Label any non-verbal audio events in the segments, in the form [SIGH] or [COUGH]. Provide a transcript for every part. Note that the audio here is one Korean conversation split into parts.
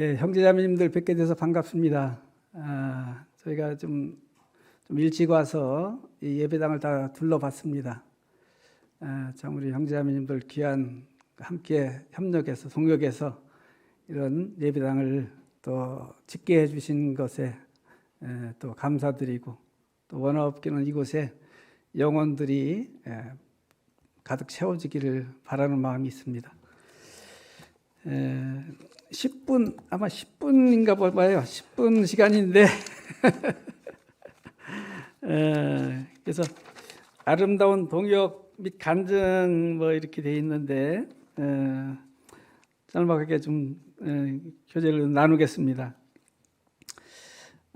예, 형제자매님들 뵙게 돼서 반갑습니다. 아, 저희가 좀, 좀 일찍 와서 이 예배당을 다 둘러봤습니다. 아, 참 우리 형제자매님들 귀한 함께 협력해서 동역해서 이런 예배당을 또 짓게 해주신 것에 에, 또 감사드리고 또 원화없기는 이곳에 영혼들이 에, 가득 채워지기를 바라는 마음이 있습니다. 에, 10분 아마 10분인가 봐요. 10분 시간인데 [LAUGHS] 에, 그래서 아름다운 동역 및 간증 뭐 이렇게 돼 있는데 에, 짤막하게 좀 에, 교제를 나누겠습니다.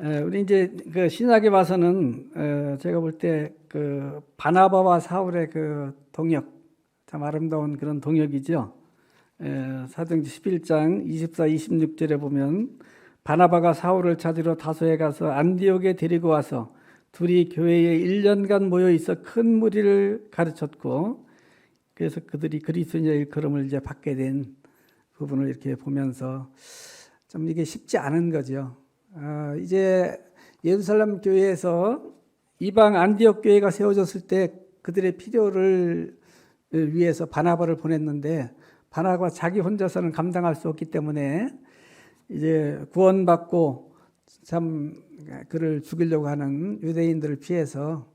에, 우리 이제 그 신약에 와서는 에, 제가 볼 때 그 바나바와 사울의 그 동역 참 아름다운 그런 동역이죠. 에, 사도행전 11장 24, 26절에 보면 바나바가 사울을 찾으러 다소에 가서 안디옥에 데리고 와서 둘이 교회에 1년간 모여 있어 큰 무리를 가르쳤고 그래서 그들이 그리스도인의 일컬음을 이제 받게 된 부분을 이렇게 보면서 좀 이게 쉽지 않은 거죠. 아, 이제 예루살렘 교회에서 이방 안디옥 교회가 세워졌을 때 그들의 필요를 위해서 바나바를 보냈는데 바나가 자기 혼자서는 감당할 수 없기 때문에 이제 구원받고 참 그를 죽이려고 하는 유대인들을 피해서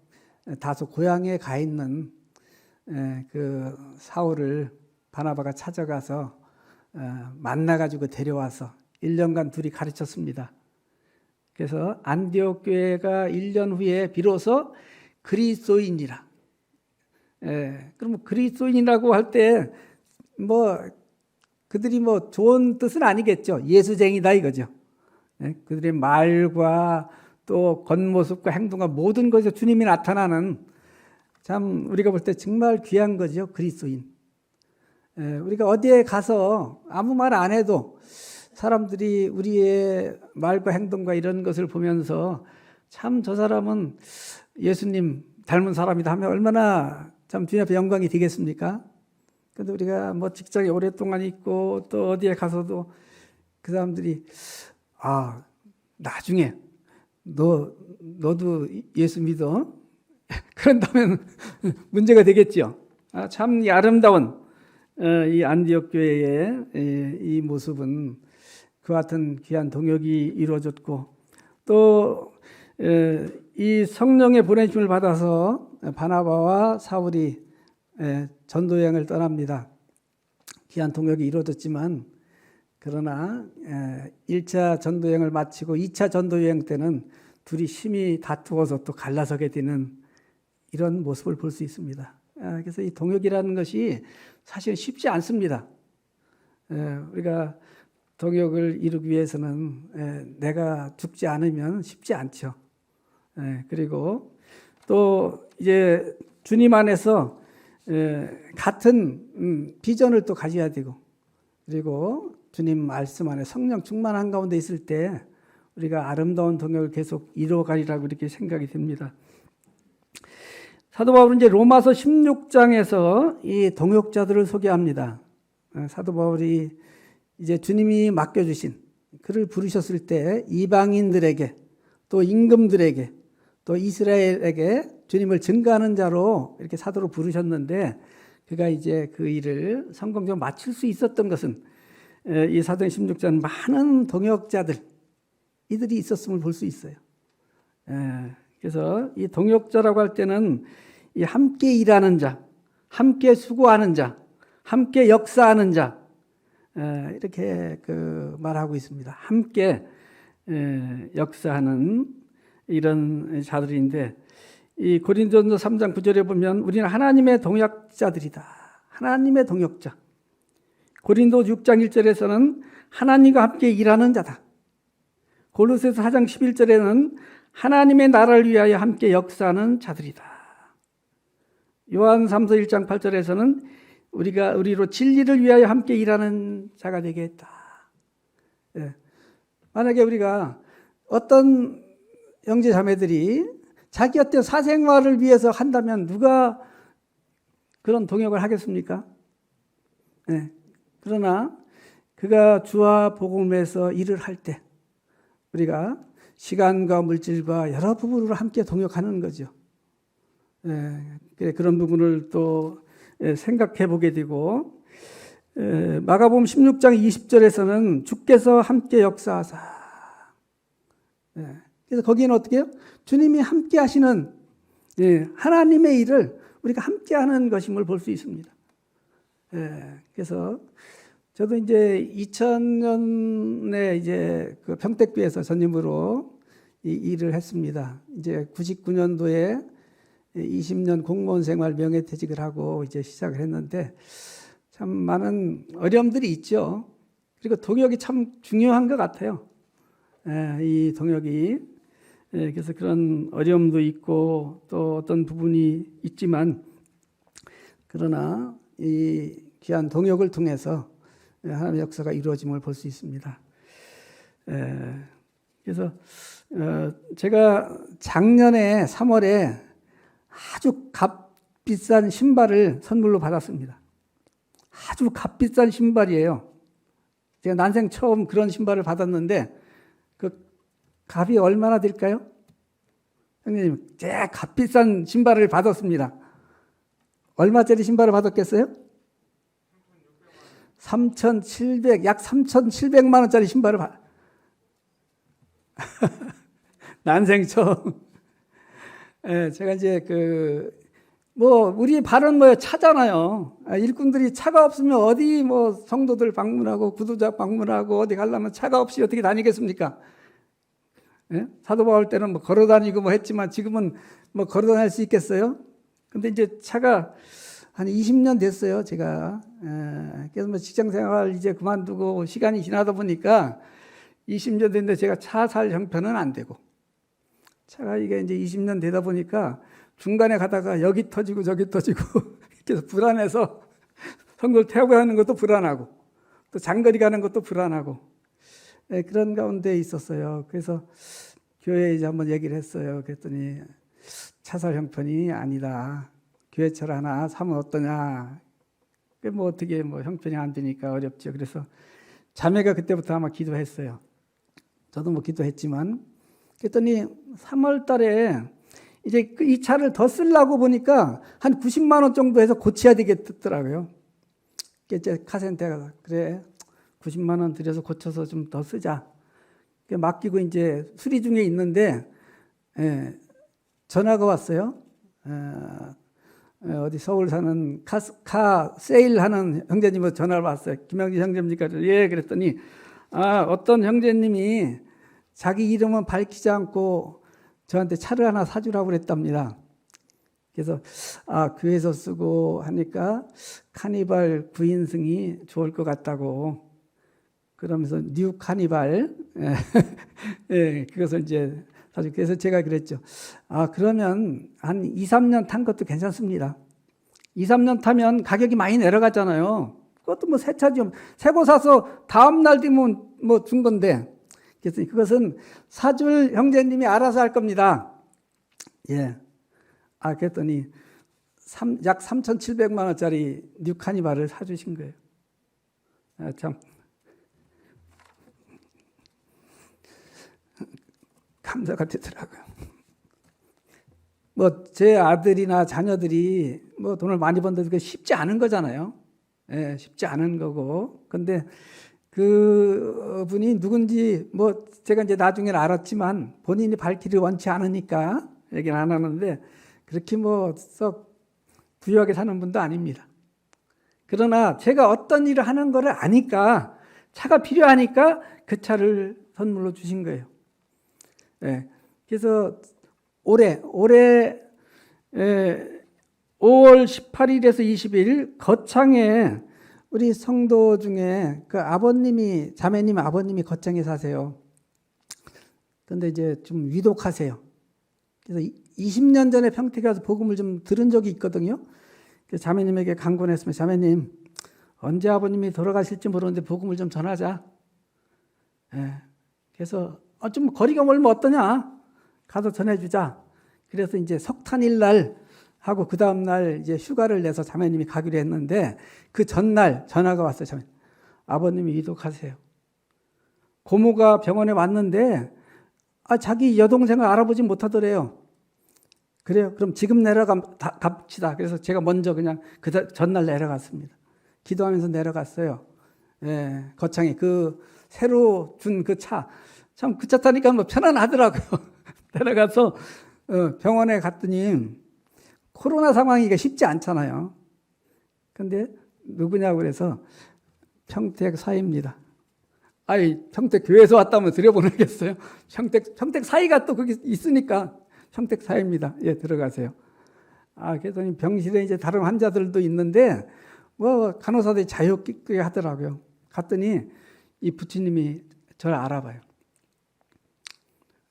다소 고향에 가 있는 그 사울을 바나바가 찾아가서 어, 만나가지고 데려와서 1년간 둘이 가르쳤습니다. 그래서 안디옥 교회가 1년 후에 비로소 그리스도인이라. 예, 그럼 그리스도인이라고 할 때 뭐 그들이 뭐 좋은 뜻은 아니겠죠. 예수쟁이다 이거죠. 예, 그들의 말과 또 겉모습과 행동과 모든 것에 주님이 나타나는 참 우리가 볼 때 정말 귀한 거죠. 그리스도인. 예, 우리가 어디에 가서 아무 말 안 해도 사람들이 우리의 말과 행동과 이런 것을 보면서 참 저 사람은 예수님 닮은 사람이다 하면 얼마나 참 주님 앞에 영광이 되겠습니까? 근데 우리가 뭐 직장에 오랫동안 있고 또 어디에 가서도 그 사람들이 아 나중에 너 너도 예수 믿어? [LAUGHS] 그런다면 [LAUGHS] 문제가 되겠죠. 아, 참 이 아름다운 어, 이 안디옥 교회의 이 모습은 그 같은 귀한 동역이 이루어졌고 또 이 성령의 보내심을 받아서 바나바와 사울이 전도 여행을 떠납니다. 귀한 동역이 이루어졌지만 그러나 1차 전도 여행을 마치고 2차 전도 여행 때는 둘이 심히 다투어서 또 갈라서게 되는 이런 모습을 볼 수 있습니다. 아, 그래서 이 동역이라는 것이 사실 쉽지 않습니다. 우리가 동역을 이루기 위해서는 내가 죽지 않으면 쉽지 않죠. 그리고 또 이제 주님 안에서 같은 음, 비전을 또 가져야 되고 그리고 주님 말씀 안에 성령 충만한 가운데 있을 때 우리가 아름다운 동역을 계속 이루어가리라고 이렇게 생각이 됩니다. 사도 바울은 이제 로마서 16장에서 이 동역자들을 소개합니다. 어, 사도 바울이 이제 주님이 맡겨주신 그를 부르셨을 때 이방인들에게 또 임금들에게 또 이스라엘에게 주님을 증가하는 자로 이렇게 사도로 부르셨는데 그가 이제 그 일을 성공적으로 마칠 수 있었던 것은 이 사도행 16장 많은 동역자들 이들이 있었음을 볼 수 있어요. 그래서 이 동역자라고 할 때는 이 함께 일하는 자, 함께 수고하는 자, 함께 역사하는 자 이렇게 그 말하고 있습니다. 함께 역사하는 이런 자들인데 이 고린도전서 3장 9절에 보면 우리는 하나님의 동역자들이다. 하나님의 동역자. 고린도 6장 1절에서는 하나님과 함께 일하는 자다. 골로새서 4장 11절에는 하나님의 나라를 위하여 함께 역사하는 자들이다. 요한 3서 1장 8절에서는 우리가 우리로 진리를 위하여 함께 일하는 자가 되겠다. 예. 만약에 우리가 어떤 형제 자매들이 자기 어떤 사생활을 위해서 한다면 누가 그런 동역을 하겠습니까? 네. 그러나 그가 주와 복음에서 일을 할 때 우리가 시간과 물질과 여러 부분으로 함께 동역하는 거죠. 예, 그런 부분을 또 예, 생각해 보게 되고 예, 마가복음 16장 20절에서는 주께서 함께 역사하사 예, 그래서 거기는 어떻게 해요? 주님이 함께 하시는 예, 하나님의 일을 우리가 함께 하는 것임을 볼 수 있습니다. 예, 그래서 저도 이제 2000년에 이제 그 평택교에서 전임으로 이 일을 했습니다. 이제 99년도에 20년 공무원 생활 명예퇴직을 하고 이제 시작을 했는데 참 많은 어려움들이 있죠. 그리고 동역이 참 중요한 것 같아요. 예, 이 동역이 예, 그래서 그런 어려움도 있고 또 어떤 부분이 있지만 그러나 이 귀한 동역을 통해서 하나님의 역사가 이루어짐을 볼 수 있습니다. 예, 그래서 어, 제가 작년에 3월에 아주 값비싼 신발을 선물로 받았습니다. 아주 값비싼 신발이에요. 제가 난생 처음 그런 신발을 받았는데 그 값이 얼마나 될까요? 형님, 제 값비싼 신발을 받았습니다. 얼마짜리 신발을 받았겠어요? 3,700, 약 3,700만 원짜리 신발을 받. [LAUGHS] 난생 처음. 예, 제가 이제 그, 뭐, 우리 발은 뭐 차잖아요. 아, 일꾼들이 차가 없으면 어디 뭐 성도들 방문하고 구도자 방문하고 어디 가려면 차가 없이 어떻게 다니겠습니까? 예? 사도 바울 때는 뭐 걸어 다니고 뭐 했지만 지금은 뭐 걸어 다닐 수 있겠어요? 근데 이제 차가 한 20년 됐어요, 제가. 예, 그래서 뭐 직장 생활 이제 그만두고 시간이 지나다 보니까 20년 됐는데 제가 차 살 형편은 안 되고. 차가 이게 이제 20년 되다 보니까 중간에 가다가 여기 터지고 저기 터지고 [LAUGHS] 그래서 불안해서 성도를 태우고 하는 것도 불안하고 또 장거리 가는 것도 불안하고 예, 그런 가운데 있었어요. 그래서 교회에 이제 한번 얘기를 했어요. 그랬더니 차살 형편이 아니다. 교회차를 하나 사면 어떠냐. 그뭐 어떻게 뭐 형편이 안 되니까 어렵죠. 그래서 자매가 그때부터 아마 기도했어요. 저도 뭐 기도했지만 그랬더니 3월 달에 이제 그이 차를 더 쓰려고 보니까 한 90만 원 정도 해서 고쳐야 되겠더라고요. 이제 카센터가 그래 90만 원 들여서 고쳐서 좀 더 쓰자. 맡기고 이제 수리 중에 있는데 예, 전화가 왔어요. 어, 어, 어디 서울 사는 카, 카 세일 하는 형제님한테 전화를 왔어요. 김영진 형제입니까? 예, 그랬더니 아, 어떤 형제님이 자기 이름은 밝히지 않고 저한테 차를 하나 사주라고 그랬답니다. 그래서 아 교회에서 쓰고 하니까 카니발 9인승이 좋을 것 같다고 그러면서 뉴 카니발 예, [LAUGHS] 예 그것을 이제 사실 그래서 제가 그랬죠. 아 그러면 한 2, 3년 탄 것도 괜찮습니다. 2, 3년 타면 가격이 많이 내려갔잖아요. 그것도 뭐 새 차죠. 새거 사서 다음 날 되면 뭐 준 건데 그래서 그것은 사줄 형제님이 알아서 할 겁니다. 예. 아, 그랬더니 삼, 약 3,700만 원짜리 뉴 카니발을 사주신 거예요. 아, 참. 감사가 되더라고요. 뭐, 제 아들이나 자녀들이 뭐 돈을 많이 번다는 게 쉽지 않은 거잖아요. 예, 쉽지 않은 거고. 근데 그 분이 누군지 뭐 제가 이제 나중에 알았지만 본인이 밝히를 원치 않으니까 얘기는 안 하는데 그렇게 뭐 썩 부유하게 사는 분도 아닙니다. 그러나 제가 어떤 일을 하는 거를 아니까 차가 필요하니까 그 차를 선물로 주신 거예요. 예. 그래서 올해 올해 예, 5월 18일에서 20일 거창에 우리 성도 중에 그 아버님이 자매님 아버님이 거창에 사세요. 근데 이제 좀 위독하세요. 그래서 20년 전에 평택에 가서 복음을 좀 들은 적이 있거든요. 그래서 자매님에게 강권했으면 자매님 언제 아버님이 돌아가실지 모르는데 복음을 좀 전하자. 예. 그래서 어, 좀 거리가 멀면 어떠냐? 가서 전해주자. 그래서 이제 석탄일 날 하고 그 다음 날 이제 휴가를 내서 자매님이 가기로 했는데 그 전날 전화가 왔어요. 자매. 아버님이 이독하세요. 고모가 병원에 왔는데 아 자기 여동생을 알아보지 못하더래요. 그래요. 그럼 지금 내려갑시다. 그래서 제가 먼저 그냥 그 다- 전날 내려갔습니다. 기도하면서 내려갔어요. 예, 거창에 그 새로 준 그 차. 참 그 차 타니까 뭐 편안하더라고요. [LAUGHS] 내려가서 어, 병원에 갔더니 코로나 상황이 이게 쉽지 않잖아요. 근데 누구냐고 그래서 평택 사입니다. 아이 평택 교회에서 왔다면 들여보내겠어요. [LAUGHS] 평택 평택 사이가 또 거기 있으니까 평택 사입니다. 예 들어가세요. 아 그랬더니 병실에 이제 다른 환자들도 있는데 뭐 간호사들이 자유롭게 하더라고요. 갔더니 이 부처님이 저를 알아봐요.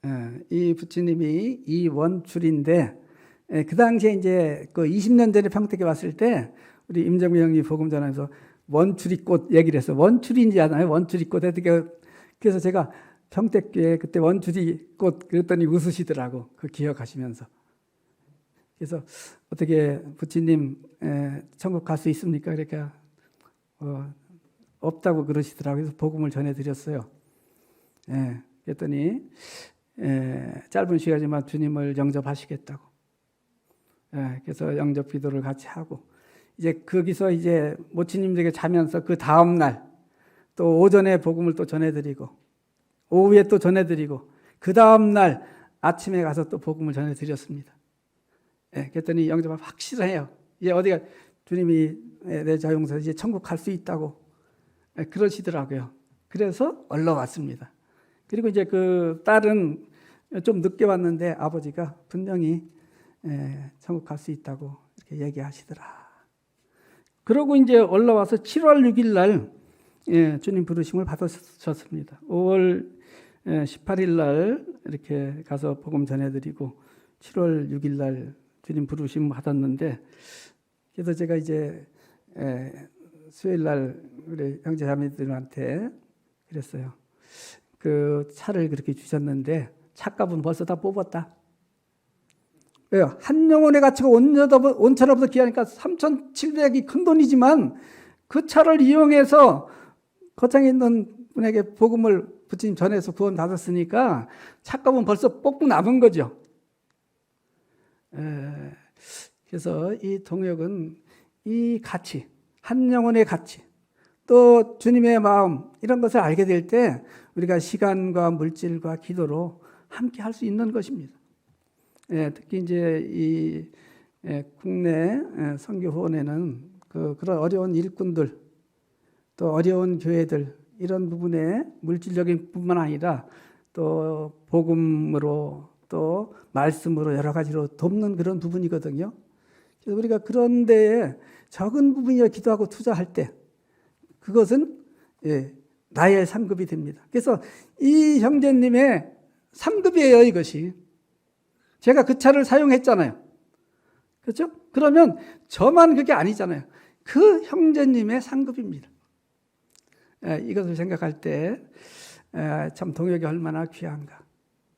예, 이 부처님이 이 원출인데 예, 그 당시에 이제 그 20년 전에 평택에 왔을 때 우리 임정미 형이 복음 전하면서 원추리 꽃 얘기를 했어. 원추리인지 아나요? 원추리 꽃. 어떻게 그래서 제가 평택교회 그때 원추리 꽃 그랬더니 웃으시더라고. 그 기억하시면서. 그래서 어떻게 부처님 에, 천국 갈 수 있습니까? 그러니까 어, 없다고 그러시더라고요. 그래서 복음을 전해드렸어요. 예, 그랬더니 에, 짧은 시간이지만 주님을 영접하시겠다고. 예, 그래서 영접 기도를 같이 하고 이제 거기서 이제 모치님들에게 자면서 그 다음 날 또 오전에 복음을 또 전해드리고 오후에 또 전해드리고 그 다음 날 아침에 가서 또 복음을 전해드렸습니다. 예, 그랬더니 영접은 확실해요. 이제 어디가 주님이 예, 내 자용서 이제 천국 갈 수 있다고 예, 그러시더라고요. 그래서 얼러 왔습니다. 그리고 이제 그 딸은 좀 늦게 왔는데 아버지가 분명히 예, 천국 갈 수 있다고 이렇게 얘기하시더라. 그러고 이제 올라와서 7월 6일 날 예, 주님 부르심을 받으셨습니다. 5월 18일 날 이렇게 가서 복음 전해드리고 7월 6일 날 주님 부르심 받았는데 그래서 제가 이제 예, 수요일 날 우리 형제 자매들한테 그랬어요. 그 차를 그렇게 주셨는데 차값은 벌써 다 뽑았다. 왜요? 한 영혼의 가치가 온천보다 귀하니까 3,700이 큰 돈이지만 그 차를 이용해서 거창에 있는 분에게 복음을 부처님 전해서 구원 받았으니까 차값은 벌써 뽑고 남은 거죠. 에, 그래서 이 동역은 이 가치, 한 영혼의 가치, 또 주님의 마음 이런 것을 알게 될 때 우리가 시간과 물질과 기도로 함께 할 수 있는 것입니다. 예, 특히 이제 이 예, 국내 예, 선교 후원에는 그 그런 어려운 일꾼들 또 어려운 교회들 이런 부분에 물질적인 뿐만 아니라 또 복음으로 또 말씀으로 여러 가지로 돕는 그런 부분이거든요. 그래서 우리가 그런 데에 적은 부분이라 기도하고 투자할 때 그것은 예, 나의 상급이 됩니다. 그래서 이 형제님의 상급이에요, 이것이. 제가 그 차를 사용했잖아요. 그렇죠? 그러면 저만 그게 아니잖아요. 그 형제님의 상급입니다. 에, 이것을 생각할 때 참 동역이 얼마나 귀한가.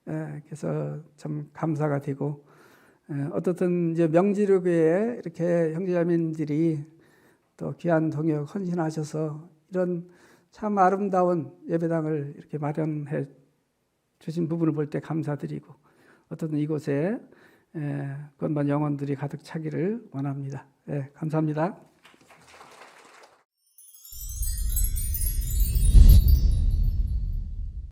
에, 그래서 참 감사가 되고 에, 어떻든 이제 명지교회에 이렇게 형제자매들이 또 귀한 동역 헌신하셔서 이런 참 아름다운 예배당을 이렇게 마련해 주신 부분을 볼 때 감사드리고 어떤 이곳에 건반 영혼들이 가득 차기를 원합니다. 예, 감사합니다.